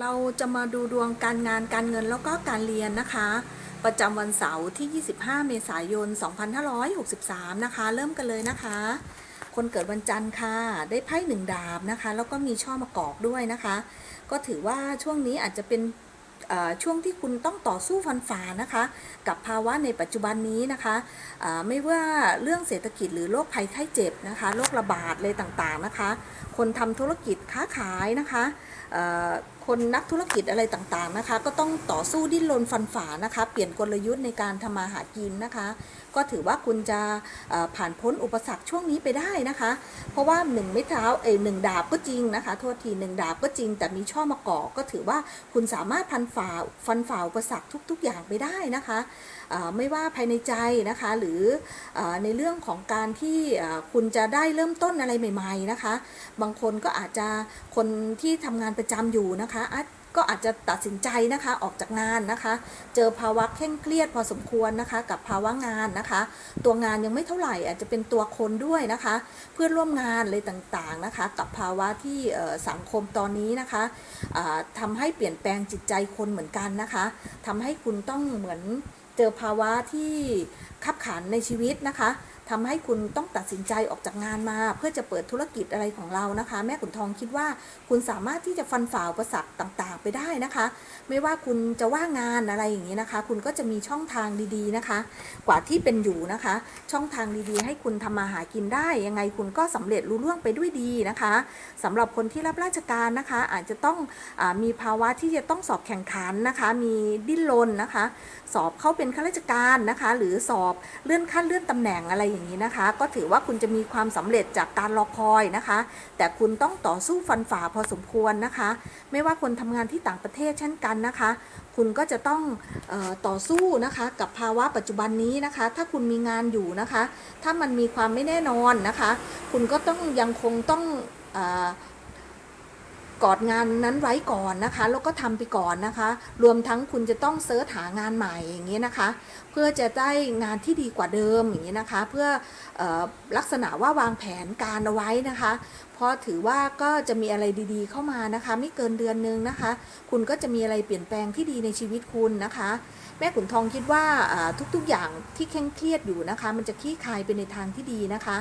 เราจะมาดูดวงการงานการเงินแล้วก็การเรียนนะคะ ประจำวันเสาร์ที่ 25 เมษายน 2563 นะคะ เริ่มกันเลยนะคะ คนเกิดวันจันทร์ค่ะ ได้ไพ่หนึ่งดาบนะคะ แล้วก็มีช่อมะกอกด้วยนะคะ ก็ถือว่าช่วงนี้อาจจะเป็นช่วงที่คุณต้องต่อสู้ฟันฝ่านะคะ กับภาวะในปัจจุบันนี้นะคะไม่ว่าเรื่องเศรษฐกิจหรือโรคภัยไข้เจ็บนะคะโรคระบาดเลยต่างๆนะคะ คนทำธุรกิจค้าขายนะคะ คนนักธุรกิจอะไรต่างๆนะคะ ก็ต้องต่อสู้ดิ้นรนฟันฝ่านะคะ เปลี่ยนกลยุทธ์ในการทำมาหากินนะคะ ก็ถือว่าคุณจะผ่านพ้นอุปสรรคช่วงนี้ไปได้นะคะ เพราะว่าหนึ่งไม้เท้าเอยหนึ่งดาบก็จริงนะคะโทษทีหนึ่งดาบก็จริง แต่มีช่อมะกอกก็ถือว่าคุณสามารถพันฝ่าฟันฝ่าอุปสรรคทุก ๆ อย่างไปได้นะคะไม่ว่าภายในใจนะคะ หรืออในเรื่องของการที่คุณจะได้เริ่มต้นอะไรใหม่ ๆนะคะ บางคนก็อาจจะคนที่ทำงานประจำอยู่นะคะอาจก็อาจจะตัดสินใจนะคะออกจากงานนะคะ เจอภาวะเคร่งเครียดพอสมควรนะคะกับภาวะงานนะคะ ตัวงานยังไม่เท่าไหร่อาจจะเป็นตัวคนด้วยนะคะ เพื่อนร่วมงานอะไรต่างๆนะคะ กับภาวะที่สังคมตอนนี้นะคะอ่าทำให้เปลี่ยนแปลงจิตใจคนเหมือนกันนะคะทำให้คุณต้องเหมือนเจอภาวะที่ขับขันในชีวิตนะคะ ทำให้คุณต้องตัดสินใจออกจากงานมา เพื่อจะเปิดธุรกิจอะไรของเรานะคะ แม่ขุนทองคิดว่าคุณสามารถที่จะฟันฝ่าอุปสรรคต่างๆ ไปได้นะคะ ไม่ว่าคุณจะว่างงานอะไรอย่างนี้นะคะ คุณก็จะมีช่องทางดีๆนะคะ กว่าที่เป็นอยู่นะคะ ช่องทางดีๆ ให้คุณทำมาหากินได้ ยังไงคุณก็สำเร็จรุ่ล่วงไปด้วยดีนะคะสำหรับคนที่รับราชการนะคะ อาจจะต้องอมีภาวะที่จะต้องสอบแข่งขันนะคะ มีดิ้นรนนะคะ สอบเข้าเป็นข้าราชการนะคะ หรือสอบเลื่อนขั้นเลื่อนตำแหน่งอะไรอย่างนี้นะคะ ก็ถือว่าคุณจะมีความสำเร็จจากการรอคอยนะคะ แต่คุณต้องต่อสู้ฟันฝ่าพอสมควรนะคะ ไม่ว่าคนทำงานที่ต่างประเทศเช่นกันนะคะ คุณก็จะต้องออต่อสู้นะคะกับภาวะปัจจุบันนี้นะคะ ถ้าคุณมีงานอยู่นะคะ ถ้ามันมีความไม่แน่นอนนะคะ คุณก็ต้องยังคงต้องอ กอดงานนั้นไว้ก่อนนะคะ แล้วก็ทำไปก่อนนะคะ รวมทั้งคุณจะต้องเสิร์ชหางานใหม่อย่างนี้นะคะ เพื่อจะได้งานที่ดีกว่าเดิมอย่างนี้นะคะ เพื่อออลักษณะว่าวางแผนการเอาไว้นะคะเพราะถือว่าก็จะมีอะไรดีๆเข้ามานะคะ ไม่เกินเดือนนึงนะคะ คุณก็จะมีอะไรเปลี่ยนแปลงที่ดีในชีวิตคุณนะคะ แม่ขุนทองคิดว่าอ่าทุกๆอย่างที่เคร่งเครียดอยู่นะคะ มันจะคลี่คลายไปในทางที่ดีนะคะ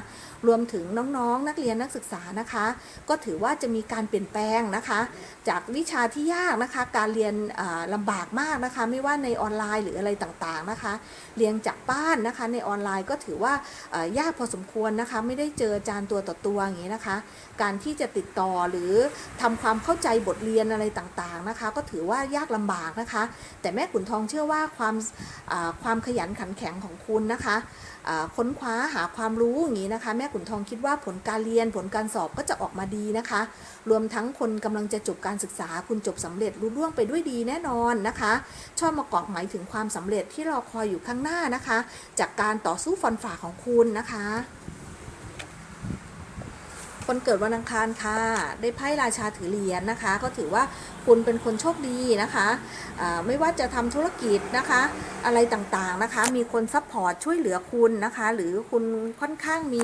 รวมถึงน้องๆนักเรียนนักศึกษานะคะ ก็ถือว่าจะมีการเปลี่ยนแปลงนะคะ จากวิชาที่ยากนะคะ การเรียนอ่าลำบากมากนะคะ ไม่ว่าในออนไลน์หรืออะไรต่างๆนะคะ เรียนจากบ้านนะคะ ในออนไลน์ก็ถือว่ายากพอสมควรนะคะ ไม่ได้เจออาจารย์ตัวต่อตัวอย่างนี้นะคะ การที่จะติดต่อหรือทำความเข้าใจบทเรียนอะไรต่างๆนะคะ ก็ถือว่ายากลำบากนะคะ แต่แม่ขุนทองเชื่อว่าความความขยันขันแข็งของคุณนะคะ ค้นคว้าหาความรู้อย่างนี้นะคะ แม่ขุนทองคิดว่าผลการเรียนผลการสอบก็จะออกมาดีนะคะ รวมทั้งคนกำลังจะจบการศึกษาคุณจบสำเร็จรุ่ร่วงไปด้วยดีแน่นอนนะคะ ชอบมากอกหมายถึงความสำเร็จที่รอคอยอยู่ข้างหน้านะคะ จากการต่อสู้ฟันฝ่าของคุณนะคะ คนเกิดวันอังคารค่ะ ได้ไพ่ราชาถือเหรียญนะคะ ก็ถือว่าคุณเป็นคนโชคดีนะคะอ่าไม่ว่าจะทำธุรกิจนะคะ อะไรต่างๆนะคะ มีคนซัพพอร์ตช่วยเหลือคุณนะคะ หรือคุณค่อนข้างมี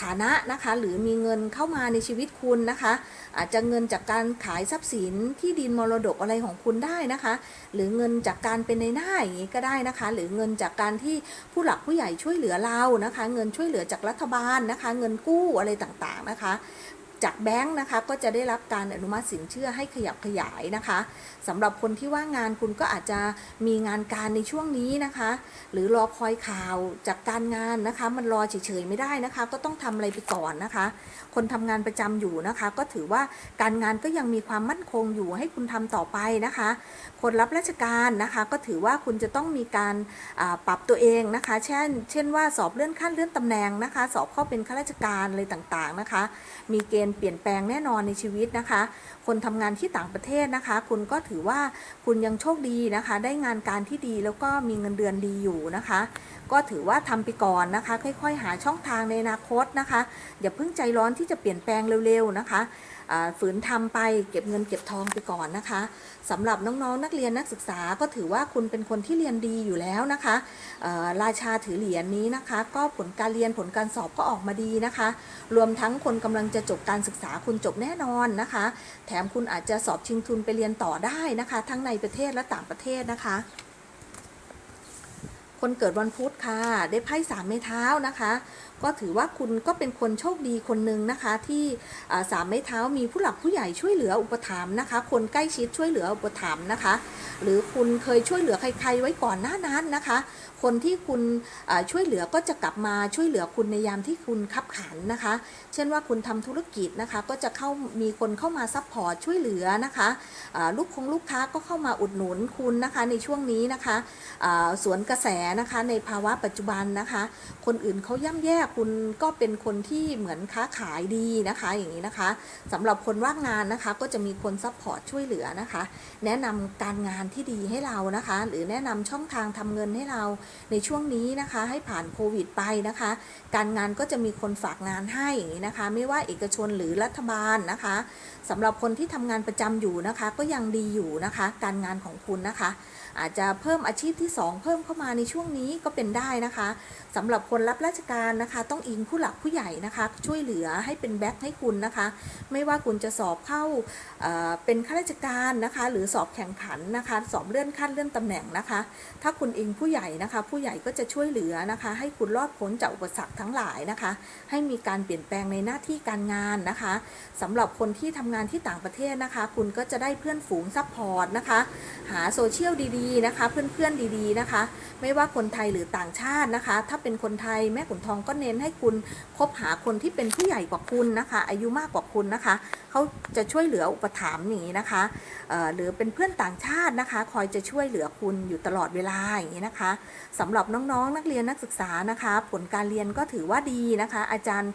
ฐานะนะคะ หรือมีเงินเข้ามาในชีวิตคุณนะคะ อาจจะเงินจากการขายทรัพย์สินที่ดินมรดกอะไรของคุณได้นะคะ หรือเงินจากการเป็นในหน้าอย่างนี้ก็ได้นะคะ หรือเงินจากการที่ผู้หลักผู้ใหญ่ช่วยเหลือเรานะคะ เงินช่วยเหลือจากรัฐบาลนะคะ เงินกู้อะไรต่างๆนะคะจากแบงค์นะคะก็จะได้รับการอนุมัติสินเชื่อให้ขยับขยายนะคะสำหรับคนที่ว่างงานคุณก็อาจจะมีงานการในช่วงนี้นะคะ หรือรอคอยข่าวจากการงานนะคะ มันรอเฉยๆไม่ได้นะคะ ก็ต้องทำอะไรไปก่อนนะคะ คนทำงานประจำอยู่นะคะ ก็ถือว่าการงานก็ยังมีความมั่นคงอยู่ให้คุณทำต่อไปนะคะ คนรับราชการนะคะ ก็ถือว่าคุณจะต้องมีการปรับตัวเองนะคะ เช่น เช่นว่าสอบเลื่อนขั้นเลื่อนตำแหน่งนะคะ สอบเข้าเป็นข้าราชการอะไรต่างๆนะคะ มีเกณฑ์เปลี่ยนแปลงแน่นอนในชีวิตนะคะ คนทำงานที่ต่างประเทศนะคะ คุณก็ถือว่าคุณยังโชคดีนะคะ ได้งานการที่ดีแล้วก็มีเงินเดือนดีอยู่นะคะก็ถือว่าทำไปก่อนนะคะ ค่อยๆ หาช่องทางในอนาคตนะคะอย่าเพิ่งใจร้อนที่จะเปลี่ยนแปลงเร็วๆนะคะฝืนทำไปเก็บเงินเก็บทองไปก่อนนะคะสำหรับน้องๆนักเรียนนักศึกษาก็ถือว่าคุณเป็นคนที่เรียนดีอยู่แล้วนะคะราชาถือเหรียญนี้นะคะ ก็ผลการเรียนผลการสอบก็ออกมาดีนะคะ รวมทั้งคนกำลังจะจบการศึกษาคุณจบแน่นอนนะคะ แถมคุณอาจจะสอบชิงทุนไปเรียนต่อได้นะคะ ทั้งในประเทศและต่างประเทศนะคะ คนเกิดวันพุธค่ะ ได้ไพ่สามไม้เท้านะคะ ก็ถือว่าคุณก็เป็นคนโชคดีคนหนึ่งนะคะ ที่สามไม้เท้ามีผู้หลักผู้ใหญ่ช่วยเหลืออุปถัมภ์นะคะ คนใกล้ชิดช่วยเหลืออุปถัมภ์นะคะ หรือคุณเคยช่วยเหลือใครๆไว้ก่อนหน้านั้นนะคะ คนที่คุณช่วยเหลือก็จะกลับมาช่วยเหลือคุณในยามที่คุณคับขันนะคะ เช่นว่าคุณทำธุรกิจนะคะ ก็จะเข้ามีคนเข้ามาซัพพอร์ตช่วยเหลือนะคะลูกคงลูกค้าก็เข้ามาอุดหนุนคุณนะคะในช่วงนี้นะคะสวนกระแสนะคะในภาวะปัจจุบันนะคะ คนอื่นเขาย่ำแย่คุณก็เป็นคนที่เหมือนค้าขายดีนะคะอย่างนี้นะคะสำหรับคนว่างงานนะคะก็จะมีคนซัพพอร์ตช่วยเหลือนะคะ แนะนำการงานที่ดีให้เรานะคะ หรือแนะนำช่องทางทำเงินให้เราในช่วงนี้นะคะให้ผ่านโควิดไปนะคะ การงานก็จะมีคนฝากงานให้อย่างนี้นะคะ ไม่ว่าเอกชนหรือรัฐบาลนะคะสำหรับคนที่ทำงานประจำอยู่นะคะ ก็ยังดีอยู่นะคะ การงานของคุณนะคะ อาจจะเพิ่มอาชีพที่ 2 เพิ่มเข้ามาในช่วงนี้ก็เป็นได้นะคะสำหรับคนรับราชการนะคะ ต้องอิงผู้หลักผู้ใหญ่นะคะ ช่วยเหลือให้เป็นแบ็คให้คุณนะคะ ไม่ว่าคุณจะสอบเข้าเเป็นข้าราชการนะคะ หรือสอบแข่งขันนะคะ สอบเลื่อนขั้นเลื่อนตำแหน่งนะคะ ถ้าคุณอิงผู้ใหญ่นะคะผู้ใหญ่ก็จะช่วยเหลือนะคะ ให้คุณรอดพ้นจากอุปสรรคทั้งหลายนะคะ ให้มีการเปลี่ยนแปลงในหน้าที่การงานนะคะสำหรับคนที่ทำงานที่ต่างประเทศนะคะ คุณก็จะได้เพื่อนฝูงซัพพอร์ตนะคะ หาโซเชียลดีๆนะคะ เพื่อนๆดีๆนะคะ ไม่ว่าคนไทยหรือต่างชาตินะคะ ถ้าเป็นคนไทยแม่ขุนทองก็เน้นให้คุณคบหาคนที่เป็นผู้ใหญ่กว่าคุณนะคะ อายุมากกว่าคุณนะคะเขาจะช่วยเหลืออุปถัมภ์นี้นะคะหรือเป็นเพื่อนต่างชาตินะคะ คอยจะช่วยเหลือคุณอยู่ตลอดเวลาอย่างนี้นะคะสำหรับน้องๆ นักเรียนนักศึกษานะคะ ผลการเรียนก็ถือว่าดีนะคะ อาจารย์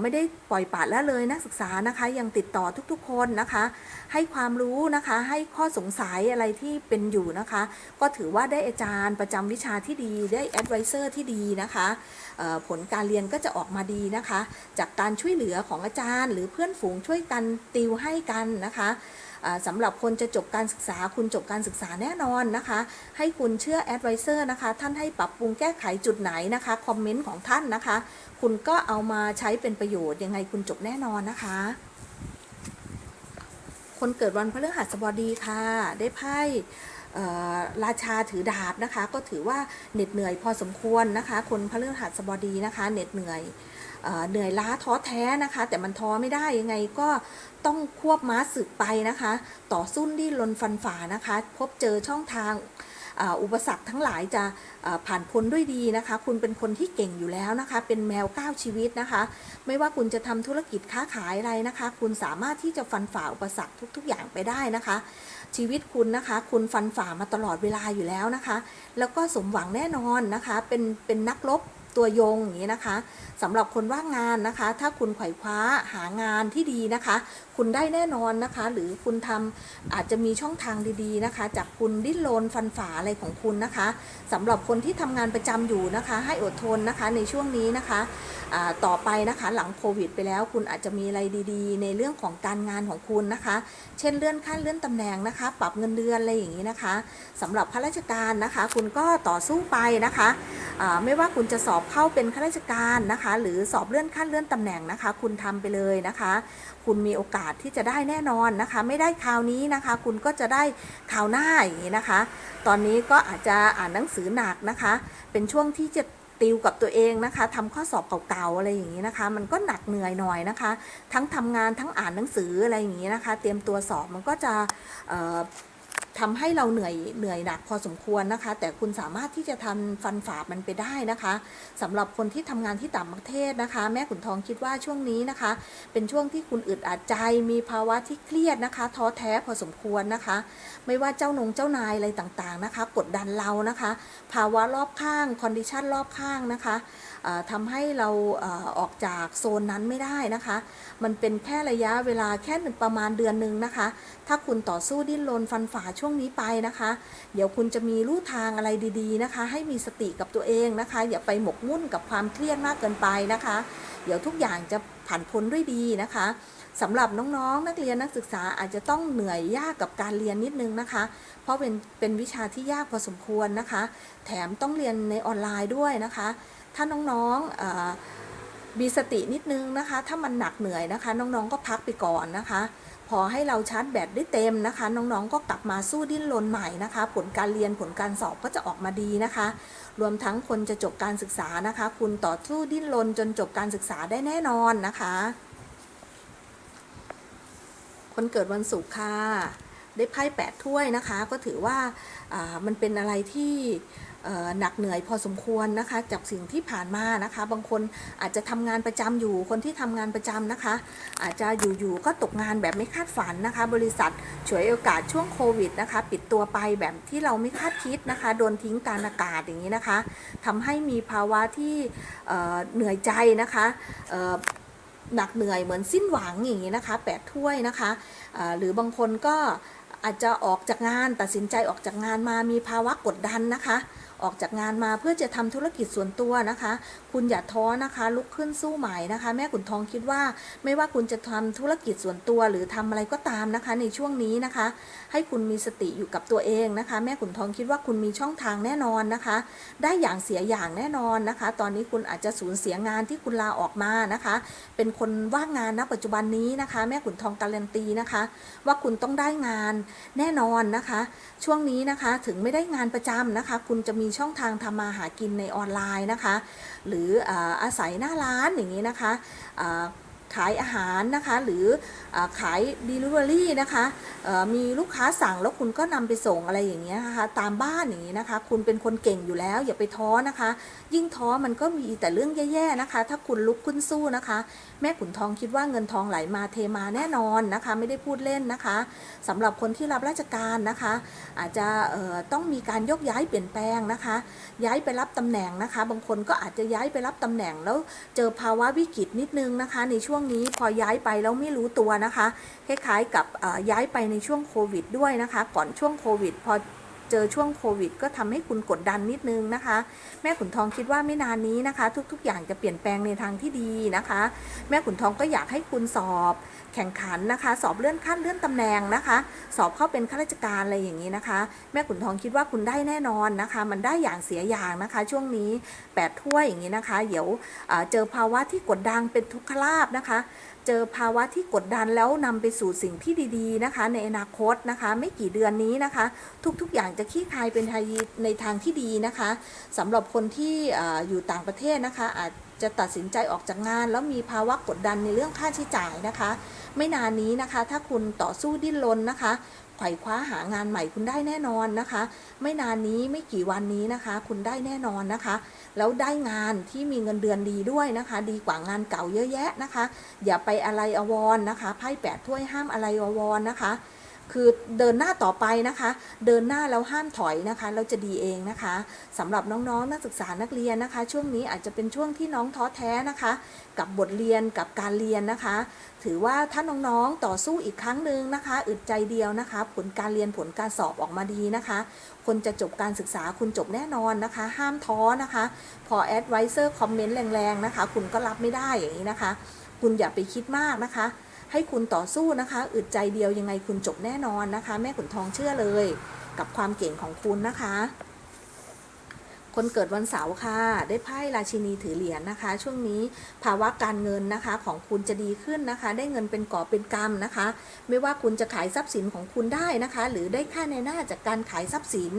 ไม่ได้ปล่อยปละละเลยนักศึกษานะคะ ยังติดต่อทุกๆ คนนะคะ ให้ความรู้นะคะให้ข้อสงสัยอะไรที่เป็นอยู่นะคะ ก็ถือว่าได้อาจารย์ประจำวิชาที่ดีได้แอดไวเซอร์ที่ดีนะคะผลการเรียนก็จะออกมาดีนะคะ จากการช่วยเหลือของอาจารย์ หรือเพื่อนฝูงช่วยกันติวให้กันนะคะสำหรับคนจะจบการศึกษา คุณจบการศึกษาแน่นอนนะคะ ให้คุณเชื่อแอดไวเซอร์นะคะ ท่านให้ปรับปรุงแก้ไขจุดไหนนะคะคอมเมนต์ของท่านนะคะ คุณก็เอามาใช้เป็นประโยชน์ยังไงคุณจบแน่นอนนะคะ คนเกิดวันพฤหัสบดีค่ะ ได้ไพ่ราชาถือดาบนะคะ ก็ถือว่าเหน็ดเหนื่อยพอสมควรนะคะ คนพฤหัสบดีนะคะ เหน็ดเหนื่อย เหนื่อยล้าท้อแท้นะคะ แต่มันท้อไม่ได้ยังไงก็ต้องควบม้าศึกไปนะคะ ต่อสู้ดิ้นรนฟันฝ่านะคะ พบเจอช่องทางอุปสรรคทั้งหลายจะผ่านพ้นด้วยดีนะคะ คุณเป็นคนที่เก่งอยู่แล้วนะคะ เป็นแมวก้าวชีวิตนะคะ ไม่ว่าคุณจะทำธุรกิจค้าขายอะไรนะคะ คุณสามารถที่จะฟันฝ่าอุปสรรคทุก ๆ อย่างไปได้นะคะ ชีวิตคุณนะคะ คุณฟันฝ่ามาตลอดเวลาอยู่แล้วนะคะ แล้วก็สมหวังแน่นอนนะคะ เป็นเป็นนักรบ ตัวยงอย่างนี้นะคะสำหรับคนว่างงานนะคะ ถ้าคุณไขว่คว้าหางานที่ดีนะคะ คุณได้แน่นอนนะคะ หรือคุณทำอาจจะมีช่องทางดีๆนะคะ จากคุณดิ้นรนฟันฝ่าอะไรของคุณนะคะสำหรับคนที่ทำงานประจำอยู่นะคะ ให้อดทนนะคะในช่วงนี้นะคะต่อไปนะคะหลังโควิดไปแล้วคุณอาจจะมีอะไรดีๆ ในเรื่องของการงานของคุณนะคะ เช่นเลื่อนขั้นเลื่อนตำแหน่งนะคะ ปรับเงินเดือนอะไรอย่างนี้นะคะสำหรับข้าราชการนะคะ คุณก็ต่อสู้ไปนะคะไม่ว่าคุณจะสอบเข้าเป็นข้าราชการนะคะ หรือสอบเลื่อนขั้นเลื่อนตำแหน่งนะคะ คุณทำไปเลยนะคะ คุณมีโอกาสที่จะได้แน่นอนนะคะ ไม่ได้คราวนี้นะคะ คุณก็จะได้คราวหน้าอย่างนี้นะคะ ตอนนี้ก็อาจจะอ่านหนังสือหนักนะคะ เป็นช่วงที่จะติวกับตัวเองนะคะทำข้อสอบเก่าๆอะไรอย่างนี้นะคะ มันก็หนักเหนื่อยหน่อยนะคะ ทั้งทำงานทั้งอ่านหนังสืออะไรอย่างนี้นะคะ เตรียมตัวสอบมันก็จะ ทำให้เราเหนื่อยเหนื่อยหนักพอสมควรนะคะ แต่คุณสามารถที่จะทำฟันฝ่ามันไปได้นะคะสำหรับคนที่ทำงานที่ต่างประเทศนะคะ แม่ขุนทองคิดว่าช่วงนี้นะคะ เป็นช่วงที่คุณอึดอัดใจมีภาวะที่เครียดนะคะ ท้อแท้พอสมควรนะคะ ไม่ว่าเจ้านงเจ้านายอะไรต่างๆนะคะ กดดันเรานะคะ ภาวะรอบข้างคอนดิชันรอบข้างนะคะเอ่อทำให้เราออกจากโซนนั้นไม่ได้นะคะ มันเป็นแค่ระยะเวลาแค่หนึ่งประมาณเดือนหนึ่งนะคะ ถ้าคุณต่อสู้ดิ้นรนฟันฝ่าช่วงงนี้ไปนะคะ เดี๋ยวคุณจะมีลู่ทางอะไรดีๆนะคะ ให้มีสติกับตัวเองนะคะ อย่าไปหมกมุ่นกับความเครียดมากเกินไปนะคะ เดี๋ยวทุกอย่างจะผ่านพ้นด้วยดีนะคะสำหรับน้องๆ นักเรียนนักศึกษาอาจจะต้องเหนื่อยยากกับการเรียนนิดนึงนะคะ เพราะเป็นเป็นวิชาที่ยากพอสมควรนะคะ แถมต้องเรียนในออนไลน์ด้วยนะคะ ถ้าน้องๆมีสตินิดนึงนะคะ ถ้ามันหนักเหนื่อยนะคะ น้องๆก็พักไปก่อนนะคะ พอให้เราชาร์จแบตได้เต็มนะคะ น้องๆ ก็กลับมาสู้ดิ้นรนใหม่นะคะ ผลการเรียนผลการสอบก็จะออกมาดีนะคะ รวมทั้งคนจะจบการศึกษานะคะ คุณต่อสู้ดิ้นรนจนจบการศึกษาได้แน่นอนนะคะ คนเกิดวันศุกร์ค่ะ ได้ไพ่แปดถ้วยนะคะ ก็ถือว่ามันเป็นอะไรที่ หนักเหนื่อยพอสมควรนะคะจากสิ่งที่ผ่านมานะคะ บางคนอาจจะทำงานประจำอยู่คนที่ทำงานประจำนะคะ อาจจะอยู่ๆก็ตกงานแบบไม่คาดฝันนะคะ บริษัทฉวยโอกาสช่วงโควิดนะคะ ปิดตัวไปแบบที่เราไม่คาดคิดนะคะโดนทิ้งกลารอากาศอย่างนี้นะคะทำให้มีภาวะที่เเหนื่อยใจนะคะหนักเหนื่อยเหมือนสิ้นหวังอย่างนี้นะคะแปดถ้วยนะคะหรือบางคนก็อาจจะออกจากงานตัดสินใจออกจากงานมามีภาวะกดดันนะคะ ออกจากงานมาเพื่อจะทำธุรกิจส่วนตัวนะคะ คุณอย่าท้อนะคะ ลุกขึ้นสู้ใหม่นะคะ แม่ขุนทองคิดว่าไม่ว่าคุณจะทำธุรกิจส่วนตัวหรือทำอะไรก็ตามนะคะ ในช่วงนี้นะคะ ให้คุณมีสติอยู่กับตัวเองนะคะ แม่ขุนทองคิดว่าคุณมีช่องทางแน่นอนนะคะ ได้อย่างเสียอย่างแน่นอนนะคะ ตอนนี้คุณอาจจะสูญเสียงานที่คุณลาออกมานะคะ เป็นคนว่างงานณปัจจุบันนี้นะคะ แม่ขุนทองการันตีนะคะ ว่าคุณต้องได้งานแน่นอนนะคะ ช่วงนี้นะคะถึงไม่ได้งานประจำนะคะ คุณจะมีช่องทางทำมาหากินในออนไลน์นะคะ หรืออาศัยหน้าร้านอย่างนี้นะคะ ขายอาหารนะคะ หรืออาขาย Delivery นะคะมีลูกค้าสั่งแล้วคุณก็นำไปส่งอะไรอย่างเงี้ยนะคะตามบ้านอย่างนี้นะคะ คุณเป็นคนเก่งอยู่แล้ว อย่าไปท้อนะคะ ยิ่งท้อมันก็มีแต่เรื่องแย่ๆนะคะ ถ้าคุณลุกขึ้นสู้นะคะ แม่ขุนทองคิดว่าเงินทองไหลมาเทมาแน่นอนนะคะ ไม่ได้พูดเล่นนะคะสำหรับคนที่รับราชการนะคะ อาจจะต้องมีการยกย้ายเปลี่ยนแปลงนะคะ ย้ายไปรับตำแหน่งนะคะ บางคนก็อาจจะย้ายไปรับตำแหน่งแล้วเจอภาวะวิกฤตนิดนึงนะคะ ในช่วงนี้พอย้ายไปแล้วไม่รู้ตัวนะคะ คล้ายๆกับย้ายไปในช่วงโควิดด้วยนะคะ ก่อนช่วงโควิด พอ เจอช่วงโควิด ก็ทำให้คุณกดดันนิดนึงนะคะ แม่ขุนทองคิดว่าไม่นานนี้นะคะ ทุกๆ อย่างจะเปลี่ยนแปลงในทางที่ดีนะคะ แม่ขุนทองก็อยากให้คุณสอบแข่งขันนะคะ สอบเลื่อนขั้นเลื่อนตำแหน่งนะคะ สอบเข้าเป็นข้าราชการอะไรอย่างนี้นะคะ แม่ขุนทองคิดว่าคุณได้แน่นอนนะคะ มันได้อย่างเสียอย่างนะคะ ช่วงนี้แปดถ้วยอย่างนี้นะคะ เดี๋ยวเอ่อเจอภาวะที่กดดันเป็นทุกขลาบนะคะ เจอภาวะที่กดดันแล้วนำไปสู่สิ่งที่ดี ๆ นะคะ ในอนาคตนะคะ ไม่กี่เดือนนี้นะคะ ทุกๆอย่างจะคลี่คลายเป็นทางในทางที่ดีนะคะสำหรับคนที่ออยู่ต่างประเทศนะคะ อาจจะตัดสินใจออกจากงาน แล้วมีภาวะกดดันในเรื่องค่าใช้จ่ายนะคะ ไม่นานนี้นะคะ ถ้าคุณต่อสู้ดิ้นรนนะคะ ไขว่คว้าหางานใหม่คุณได้แน่นอนนะคะ ไม่นานนี้ไม่กี่วันนี้นะคะ คุณได้แน่นอนนะคะ แล้วได้งานที่มีเงินเดือนดีด้วยนะคะ ดีกว่างานเก่าเยอะแยะนะคะ อย่าไปอะไรอววรนะคะไพ่แปดถ้วยห้ามอะไรอววรนะคะ คือเดินหน้าต่อไปนะคะ เดินหน้าแล้วห้ามถอยนะคะ เราจะดีเองนะคะสำหรับน้องๆ นักศึกษานักเรียนนะคะ ช่วงนี้อาจจะเป็นช่วงที่น้องท้อแท้นะคะ กับบทเรียนกับการเรียนนะคะ ถือว่าถ้าน้องๆต่อสู้อีกครั้งหนึ่งนะคะ อึดใจเดียวนะคะ ผลการเรียนผลการสอบออกมาดีนะคะ คนจะจบการศึกษาคุณจบแน่นอนนะคะ ห้ามท้อนะคะ พอแอดไวเซอร์คอมเมนต์แรงๆนะคะ คุณก็รับไม่ได้อย่างนี้นะคะ คุณอย่าไปคิดมากนะคะ ให้คุณต่อสู้นะคะ อึดใจเดียวยังไงคุณจบแน่นอนนะคะ แม่ขุนทองเชื่อเลย กับความเก่งของคุณนะคะ คนเกิดวันเสาร์ค่ะ ได้ไพ่ราชินีถือเหรียญนะคะ ช่วงนี้ภาวะการเงินนะคะของคุณจะดีขึ้นนะคะ ได้เงินเป็นกอบเป็นกำนะคะ ไม่ว่าคุณจะขายทรัพย์สินของคุณได้นะคะ หรือได้ค่าในหน้าจากการขายทรัพย์สิน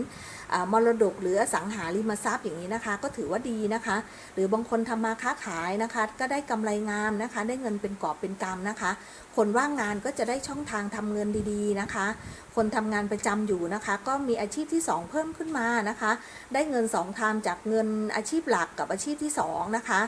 มรดกหรืออสังหาริมทรัพย์อย่างนี้นะคะ ก็ถือว่าดีนะคะ หรือบางคนทำมาค้าขายนะคะ ก็ได้กำไรงามนะคะ ได้เงินเป็นกอบเป็นกำนะคะ คนว่างงานก็จะได้ช่องทางทำเงินดีๆนะคะ คนทำงานประจำอยู่นะคะ ก็มีอาชีพที่ 2 เพิ่มขึ้นมานะคะ ได้เงิน 2 ทางามจากเงินอาชีพหลักกับอาชีพที่ 2 นะคะ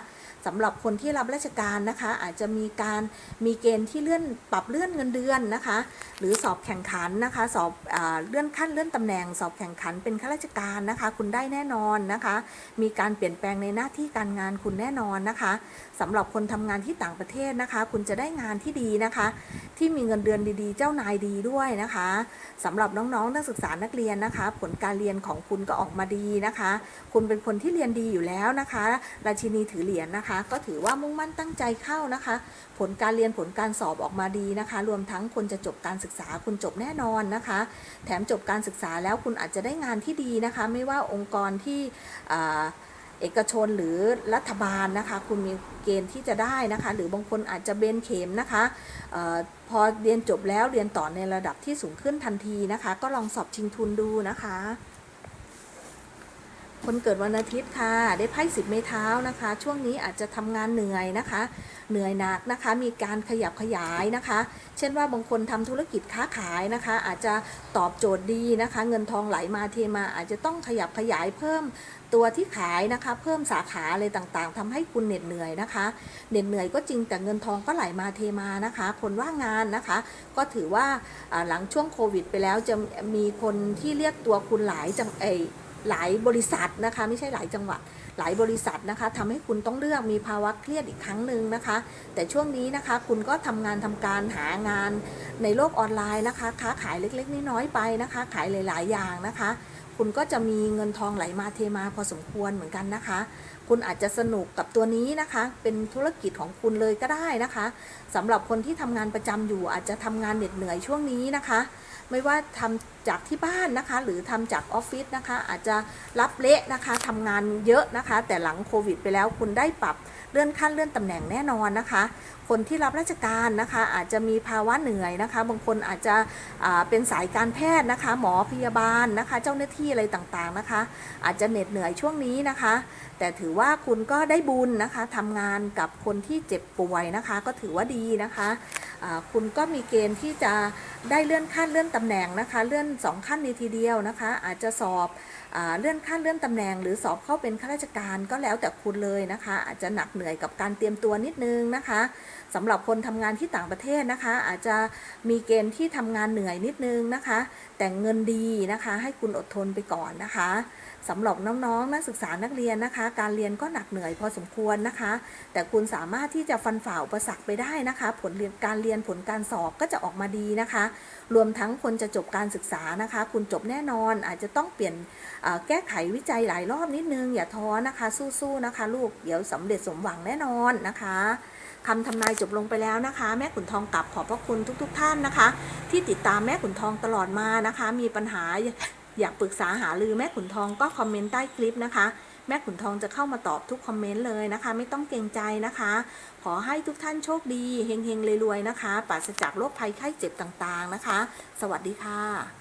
สำหรับคนที่รับราชการนะคะ อาจจะมีการมีเกณฑ์ที่เลื่อนปรับเลื่อนเงินเดือนนะคะ หรือสอบแข่งขันนะคะสอบอเลื่อนขั้นเลื่อนตำแหน่ง สอบแข่งขันเป็นข้าราชการนะคะ คุณได้แน่นอนนะคะ มีการเปลี่ยนแปลงในหน้าที่การงานคุณแน่นอนนะคะสำหรับคนทำงานที่ต่างประเทศนะคะ คุณจะได้งานที่ดีนะคะ ที่มีเงินเดือนดีๆ เจ้านายดีด้วยนะคะสำหรับน้องๆนักศึกษานักเรียนนะคะ ผลการเรียนของคุณก็ออกมาดีนะคะ คุณเป็นคนที่เรียนดีอยู่แล้วนะคะ ราชินีถือเหรียญนะคะก็ถือว่ามุ่งมั่นตั้งใจเข้านะคะ ผลการเรียนผลการสอบออกมาดีนะคะ รวมทั้งคนจะจบการศึกษาคุณจบแน่นอนนะคะ แถมจบการศึกษาแล้วคุณอาจจะได้งานที่ดีนะคะ ไม่ว่าองค์กรที่เอกชนหรือรัฐบาลนะคะ คุณมีเกณฑ์ที่จะได้นะคะ หรือบางคนอาจจะเบนเข็มนะคะออพอเรียนจบแล้วเรียนต่อในระดับที่สูงขึ้นทันทีนะคะ ก็ลองสอบชิงทุนดูนะคะ คนเกิดวันอาทิตย์ค่ะ ได้ไพ่สิบไม้เท้านะคะ ช่วงนี้อาจจะทำงานเหนื่อยนะคะ เหนื่อยหนักนะคะ มีการขยับขยายนะคะ เช่นว่าบางคนทำธุรกิจค้าขายนะคะ อาจจะตอบโจทย์ดีนะคะ เงินทองไหลมาเทมา อาจจะต้องขยับขยายเพิ่มตัวที่ขายนะคะ เพิ่มสาขาอะไรต่างๆทำให้คุณเหน็ดเหนื่อยนะคะ เหน็ดเหนื่อยก็จริงแต่เงินทองก็ไหลมาเทมานะคะ คนว่างงานนะคะ ก็ถือว่าหลังช่วงโควิด ไปแล้วจะมีคนที่เรียกตัวคุณหลายจังเอ หลายบริษัทนะคะไม่ใช่หลายจังหวัดหลายบริษัทนะคะทำให้คุณต้องเลือกมีภาวะเครียดอีกครั้งหนึ่งนะคะ แต่ช่วงนี้นะคะคุณก็ทำงานทำการหางานในโลกออนไลน์นะคะ ค้าขายเล็กๆน้อยๆไปนะคะ ขายหลาย ๆ อย่างนะคะ คุณก็จะมีเงินทองไหลมาเทมาพอสมควรเหมือนกันนะคะ คุณอาจจะสนุกกับตัวนี้นะคะ เป็นธุรกิจของคุณเลยก็ได้นะคะสำหรับคนที่ทำงานประจำอยู่อาจจะทำงานเหน็ดเหนื่อยช่วงนี้นะคะ ไม่ว่าทำจากที่บ้านนะคะ หรือทำจากออฟฟิศนะคะ อาจจะรับเละนะคะทำงานเยอะนะคะ แต่หลังโควิดไปแล้วคุณได้ปรับ เลื่อนขั้นเลื่อนตำแหน่งแน่นอนนะคะ คนที่รับราชการนะคะอาจจะมีภาวะเหนื่อยนะคะ บางคนอาจจะเป็นสายการแพทย์นะคะ หมอพยาบาลนะคะ เจ้าหน้าที่อะไรต่างๆนะคะ อาจจะเหน็ดเหนื่อยช่วงนี้นะคะ แต่ถือว่าคุณก็ได้บุญนะคะทำงานกับคนที่เจ็บป่วยนะคะ ก็ถือว่าดีนะคะ คุณก็มีเกณฑ์ที่จะได้เลื่อนขั้นเลื่อนตำแหน่งนะคะ เลื่อนสองขั้นในทีเดียวนะคะ อาจจะสอบเลื่อนขั้นเลื่อนตำแหน่ง หรือสอบเข้าเป็นข้าราชการก็แล้วแต่คุณเลยนะคะ อาจจะหนักเหนื่อยกับการเตรียมตัวนิดนึงนะคะสำหรับคนทำงานที่ต่างประเทศนะคะ อาจจะมีเกณฑ์ที่ทำงานเหนื่อยนิดนึงนะคะ แต่เงินดีนะคะ ให้คุณอดทนไปก่อนนะคะ สำหรับน้องๆ นักศึกษานักเรียนนะคะ การเรียนก็หนักเหนื่อยพอสมควรนะคะ แต่คุณสามารถที่จะฟันฝ่าอุปสรรคไปได้นะคะ ผลเรียนการเรียนผลการสอบก็จะออกมาดีนะคะ รวมทั้งคนจะจบการศึกษานะคะ คุณจบแน่นอนอาจจะต้องเปลี่ยนแก้ไขวิจัยหลายรอบนิดนึง อย่าท้อนะคะสู้ๆนะคะ ลูกเดี๋ยวสำเร็จสมหวังแน่นอนนะคะคำทำนายจบลงไปแล้วนะคะ แม่ขุนทองกลับขอบพระคุณทุกๆท่านนะคะ ที่ติดตามแม่ขุนทองตลอดมานะคะ มีปัญหา อยากปรึกษาหารือแม่ขุนทองก็คอมเมนต์ใต้คลิปนะคะ แม่ขุนทองจะเข้ามาตอบทุกคอมเมนต์เลยนะคะ ไม่ต้องเกรงใจนะคะ ขอให้ทุกท่านโชคดีเฮงๆรวยๆนะคะปราศจากโรคภัยไข้เจ็บต่างๆนะคะ สวัสดีค่ะ